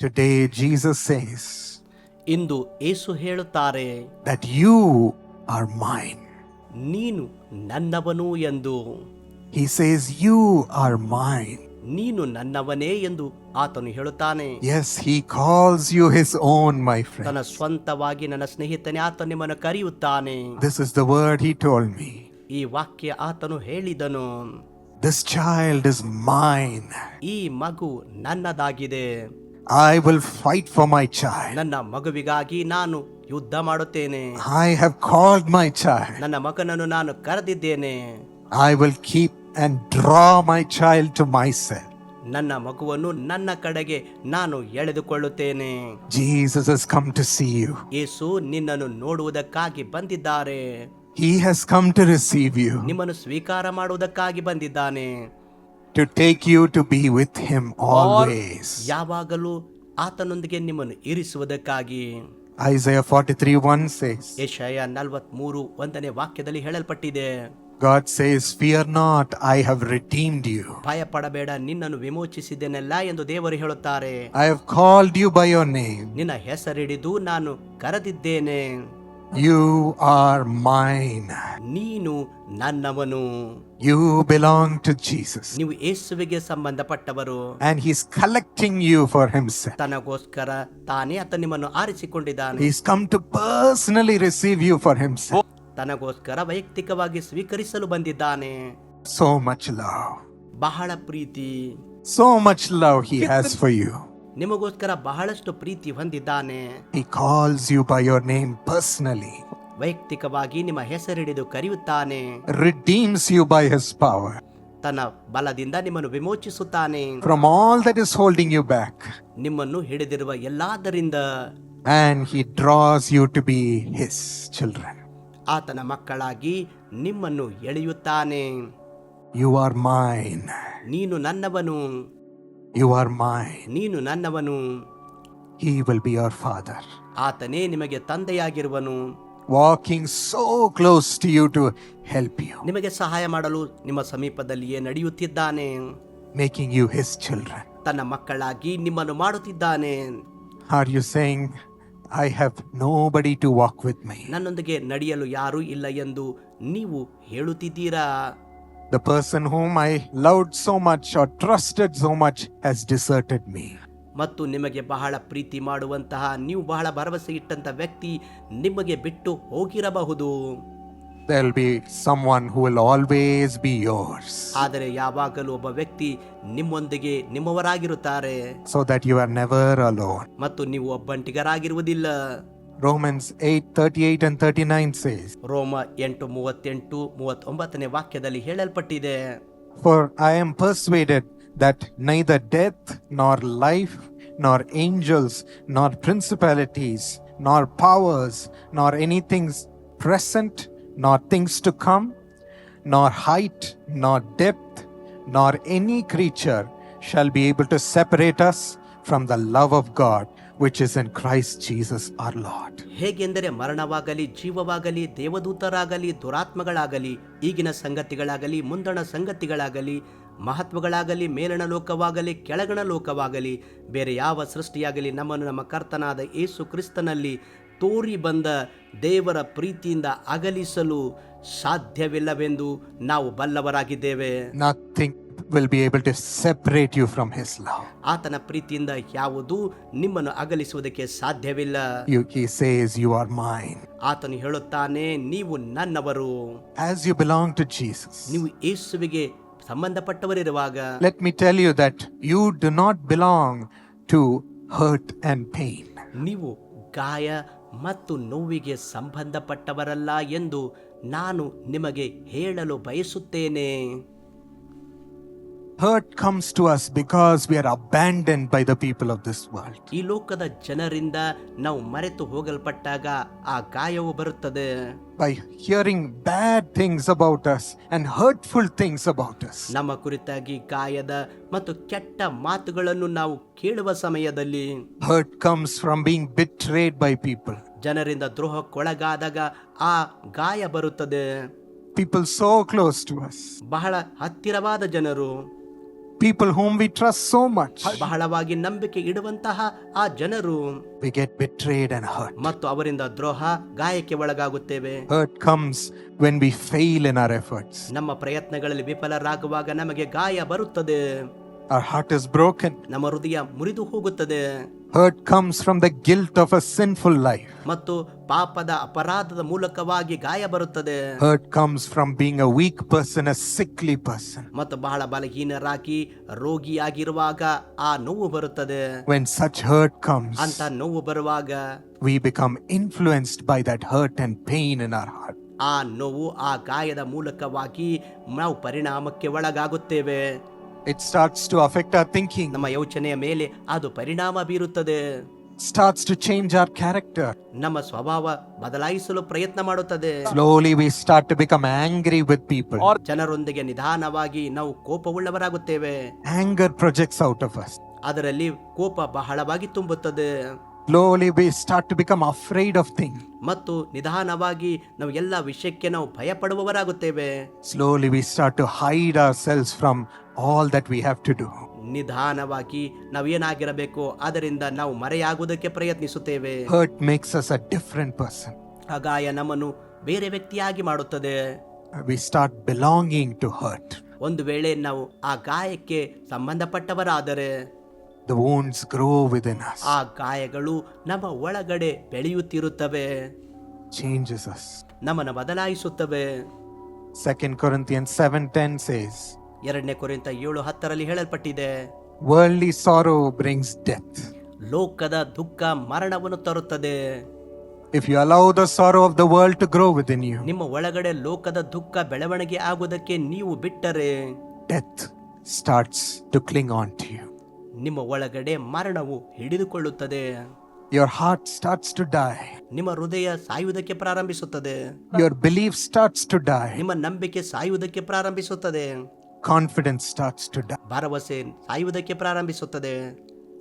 Today, Jesus says ಇಂದು ಏಸು ಹೇಳುತ್ತಾರೆ that you are mine. ನೀನು ನನ್ನವನು ಎಂದು He says, You are mine. ನೀನು ನನ್ನವನೇ ಎಂದು ಆತನು ಹೇಳುತ್ತಾನೆ Yes, He calls you His own, my friend. ತನ್ನ ಸ್ವಂತವಾಗಿ ನನ್ನ ಸ್ನೇಹಿತನೇ ಆತ ನಿಮ್ಮನ್ನು ಕರೆಯುತ್ತಾನೆ This is the word He told me. ಈ ವಾಕ್ಯ ಆತನು ಹೇಳಿದನು This child is mine. ಈ ಮಗು ನನ್ನದಾಗಿದೆ I will fight for my child. ನನ್ನ ಮಗುವಿಗಾಗಿ ನಾನು ಯುದ್ಧ ಮಾಡುತ್ತೇನೆ I have called my child. ನನ್ನ ಮಗನನ್ನು ನಾನು ಕರೆದಿದ್ದೇನೆ I will keep and draw my child to myself. ನನ್ನ ಮಗುವನ್ನು ನನ್ನ ಕಡೆಗೆ ನಾನು ಎಳೆದುಕೊಳ್ಳುತ್ತೇನೆ Jesus has come to see you. ಯೇಸು ನಿನ್ನನ್ನು ನೋಡುವುದಕ್ಕಾಗಿ ಬಂದಿದ್ದಾರೆ He has come to receive you, ನಿಮ್ಮನ್ನು ಸ್ವೀಕಾರ ಮಾಡುವುದಕ್ಕಾಗಿ ಬಂದಿದ್ದಾನೆ to take you to be with Him always. ಯಾವಾಗಲೂ ಆತನೊಂದಿಗೆ ನಿಮ್ಮನ್ನು ಇರಿಸುವುದಕ್ಕಾಗಿ Isaiah 43 1 says, ಯಶಯ ನಲವತ್ಮೂರು ಒಂದನೇ ವಾಕ್ಯದಲ್ಲಿ ಹೇಳಲ್ಪಟ್ಟಿದೆ God says, Fear not, I have redeemed you. ಭಯಪಡಬೇಡ ನಿನ್ನನ್ನು ವಿಮೋಚಿಸಿದ್ದೇನಲ್ಲ ಎಂದು ದೇವರು ಹೇಳುತ್ತಾರೆ I have called you by your name. ನಿನ್ನ ಹೆಸರಿಡಿದು ನಾನು ಕರೆದಿದ್ದೇನೆ You are mine. ನೀನು ನನ್ನವನು You belong to Jesus. ನೀವು ಯೇಸುವಿಗೆ ಸಂಬಂಧಪಟ್ಟವರು And He's collecting you for Himself. ತನಗೋಸ್ಕರ ತಾನೇ ಆತ ನಿಮ್ಮನ್ನು ಆರಿಸಿಕೊಂಡಿದ್ದಾನೆ He's come to personally receive you for Himself. ತನಗೋಸ್ಕರ ವೈಯಕ್ತಿಕವಾಗಿ ಸ್ವೀಕರಿಸಲು ಬಂದಿದ್ದಾನೆ So much love. ಬಹಳ ಪ್ರೀತಿ So much love He has for you. ನಿಮಗೋಸ್ಕರ ಬಹಳಷ್ಟು ಪ್ರೀತಿ ಹೊಂದಿದ್ದಾನೆ He calls you by your name personally, ವೈಯಕ್ತಿಕವಾಗಿ ನಿಮ್ಮ ಹೆಸರಿಡಿದು ಕರೆಯುತ್ತಾನೆ redeems you by His power ತನ್ನ ಬಲದಿಂದ ನಿಮ್ಮನ್ನು ವಿಮೋಚಿಸುತ್ತಾನೆ from all that is holding you back. ನಿಮ್ಮನ್ನು ಹಿಡಿದಿರುವ ಎಲ್ಲಾದರಿಂದ And He draws you to be His children. ಆತನ ಮಕ್ಕಳಾಗಿ ನಿಮ್ಮನ್ನು ಎಳೆಯುತ್ತಾನೆ You are mine. ನೀನು ನನ್ನವನು You are mine. ನೀನು ನನ್ನವನು He will be your Father. ಆತನೇ ನಿಮಗೆ ತಂದೆಯಾಗಿರುವನು Walking so close to you to help you, ನಿಮಗೆ ಸಹಾಯ ಮಾಡಲು ನಿಮ್ಮ ಸಮೀಪದಲ್ಲಿಯೇ ನಡೆಯುತ್ತಿದ್ದಾನೆ making you His children. ತನ್ನ ಮಕ್ಕಳಾಗಿ ನಿಮ್ಮನ್ನು ಮಾಡುತ್ತಿದ್ದಾನೆ Are you saying, I have nobody to walk with me? ನನ್ನೊಂದಿಗೆ ನಡೆಯಲು ಯಾರೂ ಇಲ್ಲ ಎಂದು ನೀವು ಹೇಳುತ್ತಿದ್ದೀರಾ The person whom I loved so much or trusted so much has deserted me. ಮತ್ತು ನಿಮಗೆ ಬಹಳ ಪ್ರೀತಿ ಮಾಡುವಂತಹ ನೀವು ಬಹಳ ಭರವಸೆ ಇಟ್ಟಂತ ವ್ಯಕ್ತಿ ನಿಮಗೆ ಬಿಟ್ಟು ಹೋಗಿರಬಹುದು There'll be someone who will always be yours ಆದರೆ ಯಾವಾಗಲೂ ಒಬ್ಬ ವ್ಯಕ್ತಿ ನಿಮ್ಮೊಂದಿಗೆ ನಿಮ್ಮವರಾಗಿರುತ್ತಾರೆ so that you are never alone. ಮತ್ತು ನೀವು ಒಬ್ಬಂಟಿಗರಾಗಿರುವುದಿಲ್ಲ Romans 8 38 and 39 says, ರೋಮ ಎಂಟು ಮೂವತ್ತೆಂಟು ಮೂವತ್ತೊಂಬತ್ತನೇ ವಾಕ್ಯದಲ್ಲಿ ಹೇಳಲ್ಪಟ್ಟಿದೆ For I am persuaded that neither death, nor life, nor angels, nor principalities, nor powers, nor anything present, nor things to come, nor height, nor depth, nor any creature shall be able to separate us from the love of God which is in Christ Jesus our Lord. ಹೇಗೆಂದರೆ ಮರಣವಾಗಲಿ ಜೀವವಾಗಲಿ ದೇವದೂತರಾಗಲಿ ದುರಾತ್ಮಗಳಾಗಲಿ ಈಗಿನ ಸಂಗತಿಗಳಾಗಲಿ ಮುಂದಣ ಸಂಗತಿಗಳಾಗಲಿ ಮಹತ್ವಗಳಾಗಲಿ ಮೇಲಣ ಲೋಕವಾಗಲಿ ಕೆಳಗಣ ಲೋಕವಾಗಲಿ ಬೇರೆ ಯಾವ ಸೃಷ್ಟಿಯಾಗಲಿ ನಮ್ಮನ್ನು ನಮ್ಮ ಕರ್ತನಾದ ಯೇಸು ಕ್ರಿಸ್ತನಲ್ಲಿ ತೋರಿ ಬಂದ ದೇವರ ಪ್ರೀತಿಯಿಂದ ಅಗಲಿಸಲು ಸಾಧ್ಯವಿಲ್ಲವೆಂದು ನಾವು ಬಲ್ಲವರಾಗಿದ್ದೇವೆ Nothing will be able to separate you from his love. ಆತನ ಪ್ರೀತಿಯಿಂದ ಯಾವುದು ನಿಮ್ಮನ್ನು ಅಗಲಿಸುವುದಕ್ಕೆ ಸಾಧ್ಯವಿಲ್ಲ. ಯು ಕಿ ಸೇಸ್ ಯು ಆರ್ ಮೈನ್ ಆತನು ಹೇಳುತ್ತಾನೆ ನೀವು ನನ್ನವರು. As you belong to Jesus ನೀವು ಯೇಸುವಿಗೆ ಸಂಬಂಧಪಟ್ಟವರಿರುವಾಗ. Let me tell you that you do not belong to hurt and pain ನೀವು ಗಾಯ ಮತ್ತು ನೋವಿಗೆ ಸಂಬಂಧಪಟ್ಟವರಲ್ಲ ಎಂದು ನಾನು ನಿಮಗೆ ಹೇಳಲು ಬಯಸುತ್ತೇನೆ. Hurt comes to us because we are abandoned by the people of this world. ಈ ಲೋಕದ ಜನರಿಂದ ನಾವು ಮರೆತು ಹೋಗಲ್ಪಟ್ಟಾಗ ಆ ಗಾಯವು ಬರುತ್ತದೆ By hearing bad things about us and hurtful things about us. ನಮ್ಮ ಕುರಿತಾಗಿ ಗಾಯದ ಮತ್ತು ಕೆಟ್ಟ ಮಾತುಗಳನ್ನು ನಾವು ಕೇಳುವ ಸಮಯದಲ್ಲಿ Hurt comes from being betrayed by people. ಜನರಿಂದ ದ್ರೋಹಕ್ಕೊಳಗಾದಾಗ ಆ ಗಾಯ ಬರುತ್ತದೆ People so close to us. ಬಹಳ ಹತ್ತಿರವಾದ ಜನರು people whom we trust so much, ಬಹಳವಾಗಿ ನಂಬಿಕೆ ಇಡುವಂತಹ ಆ ಜನರು we get betrayed and hurt. ಮತ್ತು ಅವರಿಂದ ದ್ರೋಹ ಗಾಯಕ್ಕೆ ಒಳಗಾಗುತ್ತೇವೆ Hurt comes when we fail in our efforts. ನಮ್ಮ ಪ್ರಯತ್ನಗಳಲ್ಲಿ ವಿಫಲರಾಗುವಾಗ ನಮಗೆ ಗಾಯ ಬರುತ್ತದೆ Our heart is broken. ನಮ್ಮ ಹೃದಯ ಮುರಿದು ಹೋಗುತ್ತದೆ Hurt comes from the guilt of a sinful life. ಮತ್ತು ಪಾಪದ ಅಪರಾಧದ ಮೂಲಕವಾಗಿ ಗಾಯ ಬರುತ್ತದೆ Hurt comes from being a weak person, a sickly person. ಮತ್ತು ಬಹಳ ಬಲಹೀನರಾಗಿ ರೋಗಿಯಾಗಿರುವಾಗ ಆ ನೋವು ಬರುತ್ತದೆ When such hurt comes, ಅಂತ ನೋವು ಬರುವಾಗ we become influenced by that hurt and pain in our heart. ಆ ನೋವು ಆ ಗಾಯದ ಮೂಲಕವಾಗಿ ನಾವು ಪರಿಣಾಮಕ್ಕೆ ಒಳಗಾಗುತ್ತೇವೆ It starts to affect our thinking, ನಮ್ಮ ಯೋಚನೆಯ ಮೇಲೆ ಅದು ಪರಿಣಾಮ ಬೀರುತ್ತದೆ starts to change our character. ನಮ್ಮ ಸ್ವಭಾವ ಬದಲಾಯಿಸಲು ಪ್ರಯತ್ನ ಮಾಡುತ್ತದೆ Slowly, we start to become angry with people. Or ಜನರೊಂದಿಗೆ ನಿಧಾನವಾಗಿ ನಾವು ಕೋಪವುಳ್ಳವರಾಗುತ್ತೇವೆ Anger projects out of us. ಅದರಲ್ಲಿ ಕೋಪ ಬಹಳವಾಗಿ ತುಂಬುತ್ತದೆ slowly we start to become afraid of thing ಮತ್ತು ನಿಧಾನವಾಗಿ ನಾವು ಎಲ್ಲ ವಿಷಯಕ್ಕೆ ನಾವು ಭಯ ಪಡುವವರಾಗುತ್ತೇವೆ slowly we start to hide ourselves from all that we have to do ನಿಧಾನವಾಗಿ ನಾವು ಏನಾಗಿರಬೇಕು ಅದರಿಂದ ನಾವು ಮರೆಯಾಗುವುದಕ್ಕೆ ಪ್ರಯತ್ನಿಸುತ್ತೇವೆ. Hurt makes us a different person ಅಗಾಯ ನಮ್ಮನ್ನು ಬೇರೆ ವ್ಯಕ್ತಿಯಾಗಿ ಮಾಡುತ್ತದೆ. We start belonging to hurt ಒಂದು ವೇಳೆ ನಾವು ಆ ಗಾಯಕ್ಕೆ ಸಂಬಂಧಪಟ್ಟವರಾದರೆ The wounds grow within us, ಆ ಗಾಯಗಳು ನಮ್ಮ ಒಳಗಡೆ ಬೆಳೆಯುತ್ತಿರುತ್ತವೆ changes us. ನಮ್ಮನ್ನು ಬದಲಾಯಿಸುತ್ತವೆ Second Corinthians 7:10 says, ಎರಡನೇ ಕೊರಿಂತ ಏಳು ಹತ್ತರಲ್ಲಿ ಹೇಳಲ್ಪಟ್ಟಿದೆ "Worldly sorrow brings death. ಲೋಕದ ದುಃಖ ಮರಣವನ್ನು ತರುತ್ತದೆ If you allow the sorrow of the world to grow within you, ನಿಮ್ಮ ಒಳಗಡೆ ಲೋಕದ ದುಃಖ ಬೆಳವಣಿಗೆ ಆಗುವುದಕ್ಕೆ ನೀವು ಬಿಟ್ಟರೆ death starts to cling on to you. ನಿಮ್ಮ ಒಳಗಡೆ ಮರಣವು ಹಿಡಿದುಕೊಳ್ಳುತ್ತದೆ Your heart starts to die. ನಿಮ್ಮ ಹೃದಯ ಸಾಯುವುದಕ್ಕೆ ಪ್ರಾರಂಭಿಸುತ್ತದೆ Your belief starts to die. ನಿಮ್ಮ ನಂಬಿಕೆ ಸಾಯುವುದಕ್ಕೆ ಪ್ರಾರಂಭಿಸುತ್ತದೆ Confidence starts to die ಭರವಸೆ ಸಾಯುವುದಕ್ಕೆ ಪ್ರಾರಂಭಿಸುತ್ತದೆ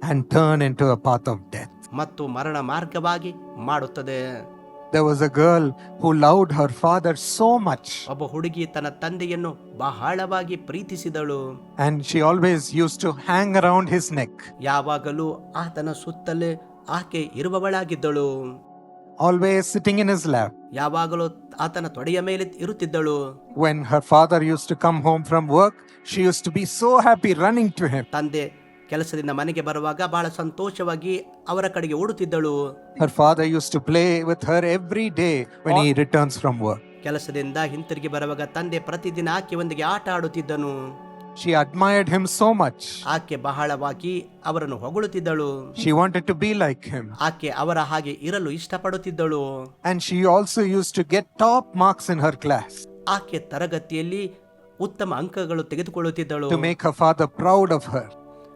and turn into a path of death. ಮತ್ತು ಮರಣ ಮಾರ್ಗವಾಗಿ ಮಾಡುತ್ತದೆ There was a girl who loved her father so much, ಒಬ್ಬ ಹುಡುಗಿ ತನ್ನ ತಂದೆಯನ್ನು ಬಹಳವಾಗಿ ಪ್ರೀತಿಸಿದಳು and she always used to hang around his neck, ಯಾವಾಗಲೂ ಆತನ ಸುತ್ತಲೇ ಆಕೆ ಇರುವವಳಾಗಿದ್ದಳು always sitting in his lap. ಯಾವಾಗಲೂ ಆತನ ತೊಡೆಯ ಮೇಲೆ ಇರುತ್ತಿದ್ದಳು When her father used to come home from work, she used to be so happy running to him. ತಂದೆ ಕೆಲಸದಿಂದ ಮನೆಗೆ ಬರುವಾಗ ಬಹಳ ಸಂತೋಷವಾಗಿ ಅವರ ಕಡೆಗೆ ಓಡುತ್ತಿದ್ದಳು Her father used to play with her every day when he returns from work. ಕೆಲಸದಿಂದ ಹಿಂತಿರುಗಿ ಬರುವಾಗ ತಂದೆ ಪ್ರತಿದಿನ ಆಕೆ ಒಂದಿಗೆ ಆಟ ಆಡುತ್ತಿದ್ದನು She admired him so much. ಆಕೆ ಬಹಳವಾಗಿ ಅವರನ್ನು ಹೊಗಳುತ್ತಿದ್ದಳು She wanted to be like him. ಆಕೆ ಅವರ ಹಾಗೆ ಇರಲು ಇಷ್ಟಪಡುತ್ತಿದ್ದಳು And she also used to get top marks in her class ಆಕೆ ತರಗತಿಯಲ್ಲಿ ಉತ್ತಮ ಅಂಕಗಳು ತೆಗೆದುಕೊಳ್ಳುತ್ತಿದ್ದಳು to make her father proud of her.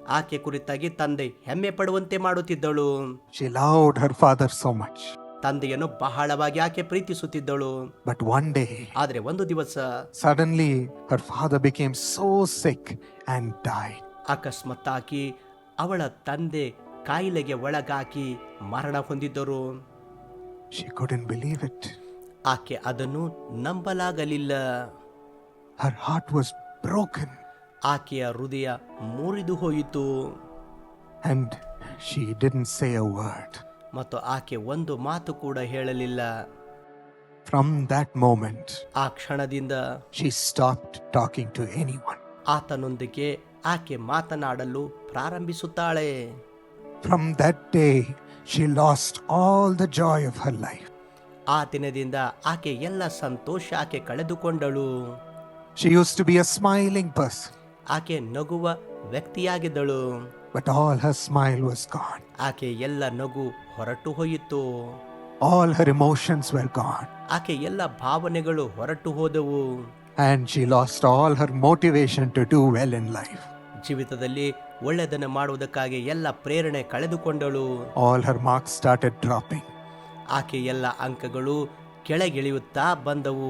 ಆಕೆ ಕುರಿತಾಗಿ ತಂದೆ ಹೆಮ್ಮೆ ಪಡುವಂತೆ ಮಾಡುತ್ತಿದ್ದಳು. She loved her father so much ತಂದೆಯನ್ನು ಬಹಳವಾಗಿ ಆಕೆ ಪ್ರೀತಿಸುತ್ತಿದ್ದಳು. ಬಟ್ ಒನ್ ಡೇ ಆದರೆ ಒಂದು ದಿವಸ suddenly her father became so sick and die ಅಕಸ್ಮಾತ್ ಆಕಿ ಅವಳ ತಂದೆ ಕಾಯಿಲೆಗೆ ಒಳಗಾಕಿ ಮರಣ ಹೊಂದಿದ್ದರು. ಶಿ ಕುಡನ್ ಬಿಲೀವ್ ಇಟ್ ಆಕೆ ಅದನ್ನು ನಂಬಲಾಗಲಿಲ್ಲ. ಹರ್ ಹಾರ್ಟ್ ವಾಸ್ ಬ್ರೋಕನ್ ಆಕೆಯ ಹೃದಯ ಮುರಿದು ಹೋಯಿತು. ಮತ್ತು ಆಕೆ ಒಂದು ಮಾತು ಕೂಡ ಹೇಳಲಿಲ್ಲ. ಫ್ರಮ್ ದಟ್ ಮೂಮೆಂಟ್ ಆ ಕ್ಷಣದಿಂದ she stop talking to anyone ಆತನೊಂದಿಗೆ ಆಕೆ ಮಾತನಾಡಲು ಪ್ರಾರಂಭಿಸುತ್ತಾಳೆ. From that day she lost all the joy of her life ಆ ದಿನದಿಂದ ಆಕೆ ಎಲ್ಲ ಸಂತೋಷ ಆಕೆ ಕಳೆದುಕೊಂಡಳು. She use to be a smiling person ಆಕೆ ನಗುವ ವ್ಯಕ್ತಿಯಾಗಿದ್ದಳು but all her smile was gone. ಆಕೆ ಎಲ್ಲ ನಗು ಹೊರಟು ಹೋಯಿತು All her emotions were gone. ಆಕೆ ಎಲ್ಲ ಭಾವನೆಗಳು ಹೊರಟು ಹೋದವು And she lost all her motivation to do well in life. ಜೀವಿತದಲ್ಲಿ ಒಳ್ಳೆಯದನ್ನು ಮಾಡುವುದಕ್ಕಾಗಿ ಎಲ್ಲ ಪ್ರೇರಣೆ ಕಳೆದುಕೊಂಡಳು All her marks started dropping. ಆಕೆ ಎಲ್ಲ ಅಂಕಗಳು ಕೆಳಗಿಳಿಯುತ್ತಾ ಬಂದವು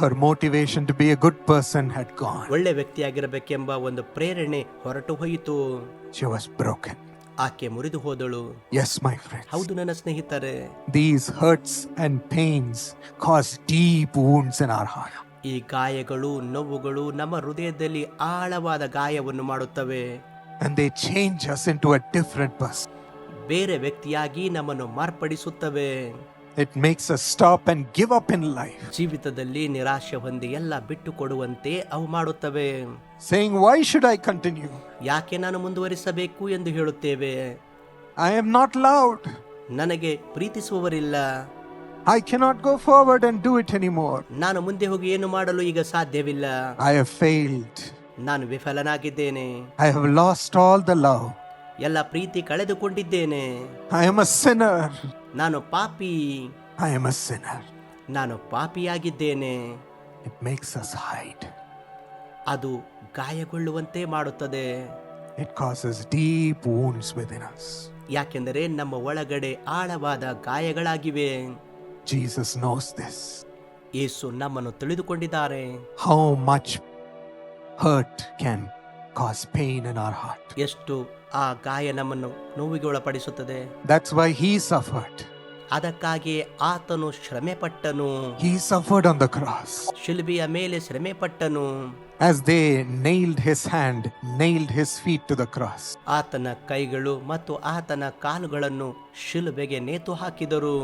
Her motivation to be a good person had gone. ಒಳ್ಳೆ ವ್ಯಕ್ತಿಯಾಗಿರಬೇಕೆಂಬ ಒಂದು ಪ್ರೇರಣೆ ಹೊರಟು ಹೋಯಿತು She was broken. ಆಕೆ ಮುರಿದು ಹೋದಳು Yes, my friends. ಹೌದು ನನ್ನ ಸ್ನೇಹಿತರೆ These hurts and pains cause deep wounds in our heart. ಈ ಗಾಯಗಳು ನೋವುಗಳು ನಮ್ಮ ಹೃದಯದಲ್ಲಿ ಆಳವಾದ ಗಾಯವನ್ನು ಮಾಡುತ್ತವೆ and they change us into a different person. ಬೇರೆ ವ್ಯಕ್ತಿಯಾಗಿ ನಮ್ಮನ್ನು ಮಾರ್ಪಡಿಸುತ್ತವೆ It makes us stop and give up in life, ಜೀವಿತದಲ್ಲಿ ನಿರಾಶೆ ಹೊಂದಿ ಎಲ್ಲ ಬಿಟ್ಟು ಕೊಡುವಂತೆ ಅವು ಮಾಡುತ್ತವೆ saying, Why should I continue? ಯಾಕೆ ನಾನು ಮುಂದುವರಿಸಬೇಕು ಎಂದು ಹೇಳುತ್ತೇವೆ I am not loud. ನನಗೆ ಪ್ರೀತಿಸುವವರಿಲ್ಲ I cannot go forward and do it anymore. ನಾನು ಮುಂದೆ ಹೋಗಿ ಏನು ಮಾಡಲು ಈಗ ಸಾಧ್ಯವಿಲ್ಲ I have failed. ನಾನು ವಿಫಲನಾಗಿದ್ದೇನೆ I have lost all the love. ಎಲ್ಲ ಪ್ರೀತಿ ಕಳೆದುಕೊಂಡಿದ್ದೇನೆ I am a sinner. ನಾನು ಪಾಪಿ ಐ ಆಮ್ ಅ sinner. ನಾನು ಪಾಪಿಯಾಗಿದ್ದೇನೆ ಇಟ್ ಮೇಕ್ಸ್ ಅಸ್ ಹೈಟ್ ಅದು ಗಾಯಗೊಳ್ಳುವಂತೆ ಮಾಡುತ್ತದೆ It causes deep wounds within us. ಯಾಕೆಂದರೆ ನಮ್ಮ ಒಳಗಡೆ ಆಳವಾದ ಗಾಯಗಳಾಗಿವೆ ಜೀಸಸ್ knows this. ಯೇಸು ನಮ್ಮನ್ನು ತಿಳಿದುಕೊಂಡಿದ್ದಾರೆ How much hurt can cause pain in our heart. ಎಷ್ಟು ಆ ಗಾಯ ನಮ್ಮನ್ನು ನೋವಿಗೆ ಒಳಪಡಿಸುತ್ತದೆ That's why he suffered. ಅದಕ್ಕಾಗಿ ಆತನು ಶ್ರಮೆ ಪಟ್ಟನು He suffered on the cross. ಶಿಲ್ಬಿಯ ಮೇಲೆ ಶ್ರಮೆ ಪಟ್ಟನು As they nailed his hand, nailed his feet to the cross. ಆತನ ಕೈಗಳು ಮತ್ತು ಆತನ ಕಾಲುಗಳನ್ನು ಶಿಲುಬೆಗೆ ನೇತು ಹಾಕಿದರು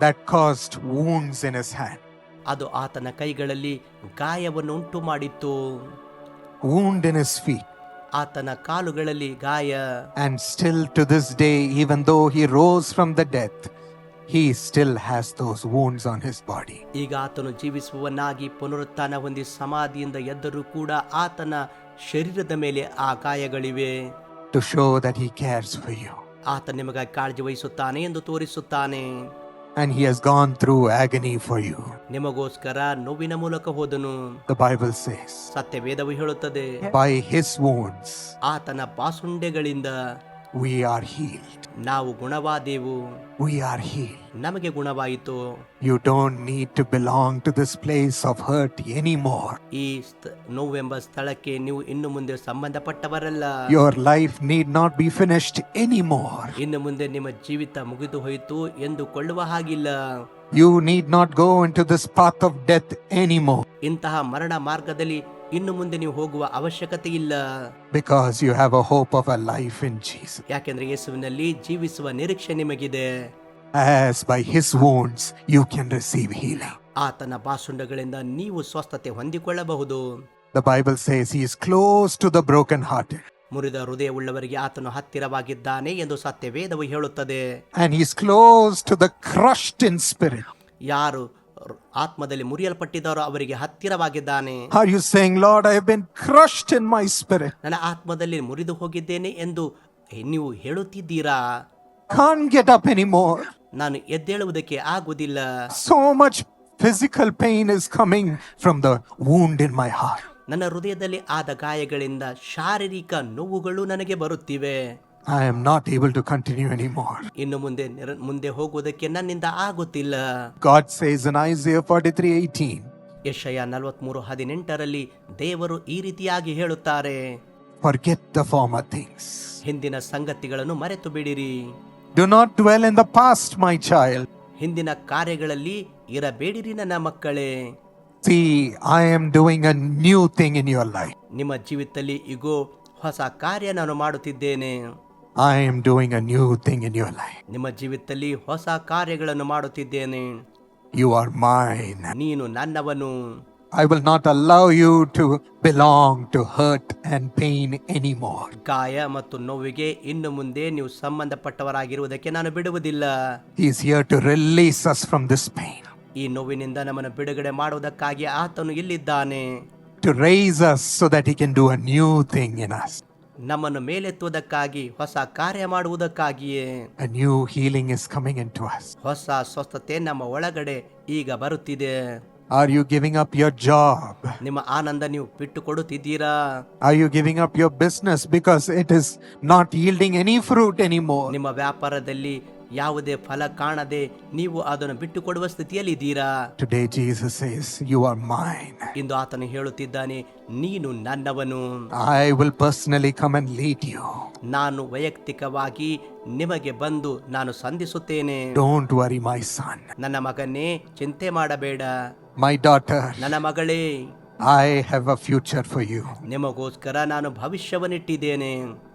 That caused wounds in his hand. ಅದು ಆತನ ಕೈಗಳಲ್ಲಿ ಗಾಯವನ್ನು ಉಂಟು ಮಾಡಿತ್ತು wound in his feet. ಆತನ ಕಾಲುಗಳಲ್ಲಿ ಗಾಯ And still to this day, even though he rose from the death, he still has those wounds on his body. ಈಗ ಆತನು ಜೀವಿಸುವನಾಗಿ ಪುನರುತ್ಥಾನ ಹೊಂದಿ ಸಮಾಧಿಯಿಂದ ಎದ್ದರೂ ಕೂಡ ಆತನ ಶರೀರದ ಮೇಲೆ ಆ ಗಾಯಗಳಿವೆ to show that he cares for you. ಆತ ನಿಮಗಾಗಿ ಕಾಳಜಿ ವಹಿಸುತ್ತಾನೆ ಎಂದು ತೋರಿಸುತ್ತಾನೆ And he has gone through agony for you. ನಿಮಗೋಸ್ಕರ ನೋವಿನ ಮೂಲಕ ಹೋದನು The Bible says, ಸತ್ಯವೇದವು ಹೇಳುತ್ತದೆ by his wounds ಆತನ ಬಾಸುಂಡೆಗಳಿಂದ we are healed. ನಾವು ಗುಣವಾದೆವು We are healed. ನಮಗೆ ಗುಣವಾಯಿತು You don't need to belong to this place of hurt anymore. ಈ ಸ್ಥ- ನೋವೆಂಬ ಸ್ಥಳಕ್ಕೆ ನೀವು ಇನ್ನು ಮುಂದೆ ಸಂಬಂಧಪಟ್ಟವರಲ್ಲ Your life need not be finished anymore. ಇನ್ನು ಮುಂದೆ ನಿಮ್ಮ ಜೀವಿತ ಮುಗಿದು ಹೋಯಿತು ಎಂದುಕೊಳ್ಳುವ ಹಾಗಿಲ್ಲ You need not go into this path of death anymore ಇಂತಹ ಮರಣ ಮಾರ್ಗದಲ್ಲಿ ಇನ್ನು ಮುಂದೆ ನೀವು ಹೋಗುವ ಅವಶ್ಯಕತೆ ಇಲ್ಲ. Because you have a hope of a life in Jesus ಯಾಕೆಂದ್ರೆ ಯೇಸುವಿನಲ್ಲಿ ಜೀವಿಸುವ ನಿರೀಕ್ಷೆ ನಿಮಗಿದೆ. As by his wounds you can receive healing. ಆತನ ಬಾಸುಂಡಗಳಿಂದ ನೀವು ಸ್ವಸ್ಥತೆ ಹೊಂದಿಕೊಳ್ಳಬಹುದು. The Bible says he is close to the broken heart ಮುರಿದ ಹೃದಯ ಉಳ್ಳವರಿಗೆ ಆತನು ಹತ್ತಿರವಾಗಿದ್ದಾನೆ ಎಂದು ಸತ್ಯವೇದವು ಹೇಳುತ್ತದೆ. And he is close to the crushed in spirit. ಯಾರು ಆತ್ಮದಲ್ಲಿ ಮುರಿಯಲ್ಪಟ್ಟಿದ್ದವರು ಅವರಿಗೆ ಹತ್ತಿರವಾಗಿದ್ದಾನೆ. Are you saying lord I have been crushed in my spirit? ನನ್ನ ಆತ್ಮದಲ್ಲಿ ಮುರಿದು ಹೋಗಿದ್ದೇನೆ ಎಂದು ನೀವು ಹೇಳುತ್ತಿದ್ದೀರಾ? Can't get up any more ನಾನು ಎದ್ದೇಳುವುದಕ್ಕೆ ಆಗುವುದಿಲ್ಲ. So much physical pain is coming from the wound in my heart ನನ್ನ ಹೃದಯದಲ್ಲಿ ಆದ ಗಾಯಗಳಿಂದ ಶಾರೀರಿಕ ನೋವುಗಳು ನನಗೆ ಬರುತ್ತಿವೆ. I am not able to continue anymore. ಇನ್ನು ಮುಂದೆ ನಿರ- ಮುಂದೆ ಹೋಗುವುದಕ್ಕೆ ನನ್ನಿಂದ ಆಗುತ್ತಿಲ್ಲ God says in Isaiah 43 18, ಯಶಯ ನಲವತ್ಮೂರು ಹದಿನೆಂಟರಲ್ಲಿ ದೇವರು ಈ ರೀತಿಯಾಗಿ ಹೇಳುತ್ತಾರೆ Forget the former things. ಹಿಂದಿನ ಸಂಗತಿಗಳನ್ನು ಮರೆತು ಬಿಡಿರಿ Do not dwell in the past, my child. ಹಿಂದಿನ ಕಾರ್ಯಗಳಲ್ಲಿ ಇರಬೇಡಿರಿ ನನ್ನ ಮಕ್ಕಳೇ See, I am doing a new thing in your life. ನಿಮ್ಮ ಜೀವಿತದಲ್ಲಿ ಇಗೋ ಹೊಸ ಕಾರ್ಯ ನಾನು ಮಾಡುತ್ತಿದ್ದೇನೆ I am doing a new thing in your life. ನಿಮ್ಮ ಜೀವಿತದಲ್ಲಿ ಹೊಸ ಕಾರ್ಯಗಳನ್ನು ಮಾಡುತ್ತಿದ್ದೇನೆ You are mine. ನೀನು ನನ್ನವನು I will not allow you to belong to hurt and pain anymore. ಗಾಯ ಮತ್ತು ನೋವಿಗೆ ಇನ್ನು ಮುಂದೆ ನೀವು ಸಂಬಂಧಪಟ್ಟವರಾಗಿರುವುದಕ್ಕೆ ನಾನು ಬಿಡುವುದಿಲ್ಲ He is here to release us from this pain, ಈ ನೋವಿನಿಂದ ನಮ್ಮನ್ನು ಬಿಡುಗಡೆ ಮಾಡುವುದಕ್ಕಾಗಿ ಆತನು ಇಲ್ಲಿದ್ದಾನೆ to raise us so that He can do a new thing in us. ನಮ್ಮನ್ನು ಮೇಲೆತ್ತುವುದಕ್ಕಾಗಿ ಹೊಸ ಕಾರ್ಯ ಮಾಡುವುದಕ್ಕಾಗಿಯೇ A new healing is coming into us. ಹೊಸ ಸ್ವಸ್ಥತೆ ನಮ್ಮ ಒಳಗಡೆ ಈಗ ಬರುತ್ತಿದೆ Are you giving up your job? ನಿಮ್ಮ ಆನಂದ ನೀವು ಬಿಟ್ಟು ಕೊಡುತ್ತಿದ್ದೀರಾ Are you giving up your business because it is not yielding any fruit anymore? ನಿಮ್ಮ ವ್ಯಾಪಾರದಲ್ಲಿ ಯಾವುದೇ ಫಲ ಕಾಣದೆ ನೀವು ಅದನ್ನು ಬಿಟ್ಟು ಕೊಡುವ ಸ್ಥಿತಿಯಲ್ಲಿದ್ದೀರಾ Today, Jesus says, you are mine. ಇಂದು ಆತನು ಹೇಳುತ್ತಿದ್ದಾನೆ ನೀನು ನನ್ನವನು I will personally come and lead you ನಾನು ವೈಯಕ್ತಿಕವಾಗಿ ನಿಮಗೆ ಬಂದು ನಾನು ಸಂಧಿಸುತ್ತೇನೆ ಡೋಂಟ್ ವರಿ ಮೈ son. ನನ್ನ ಮಗನೇ ಚಿಂತೆ ಮಾಡಬೇಡ ಮೈ ಡಾಟರ್ ನನ್ನ ಮಗಳೇ I have a future for you. ನಿಮಗೋಸ್ಕರ ನಾನು ಭವಿಷ್ಯವನ್ನಿಟ್ಟಿದ್ದೇನೆ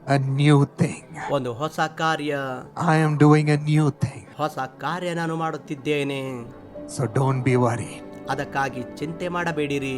A new thing. ಒಂದು ಹೊಸ ಕಾರ್ಯ I am doing a new thing. ಹೊಸ ಕಾರ್ಯ ನಾನು ಮಾಡುತ್ತಿದ್ದೇನೆ So don't be worried. ಅದಕ್ಕಾಗಿ ಚಿಂತೆ ಮಾಡಬೇಡಿರಿ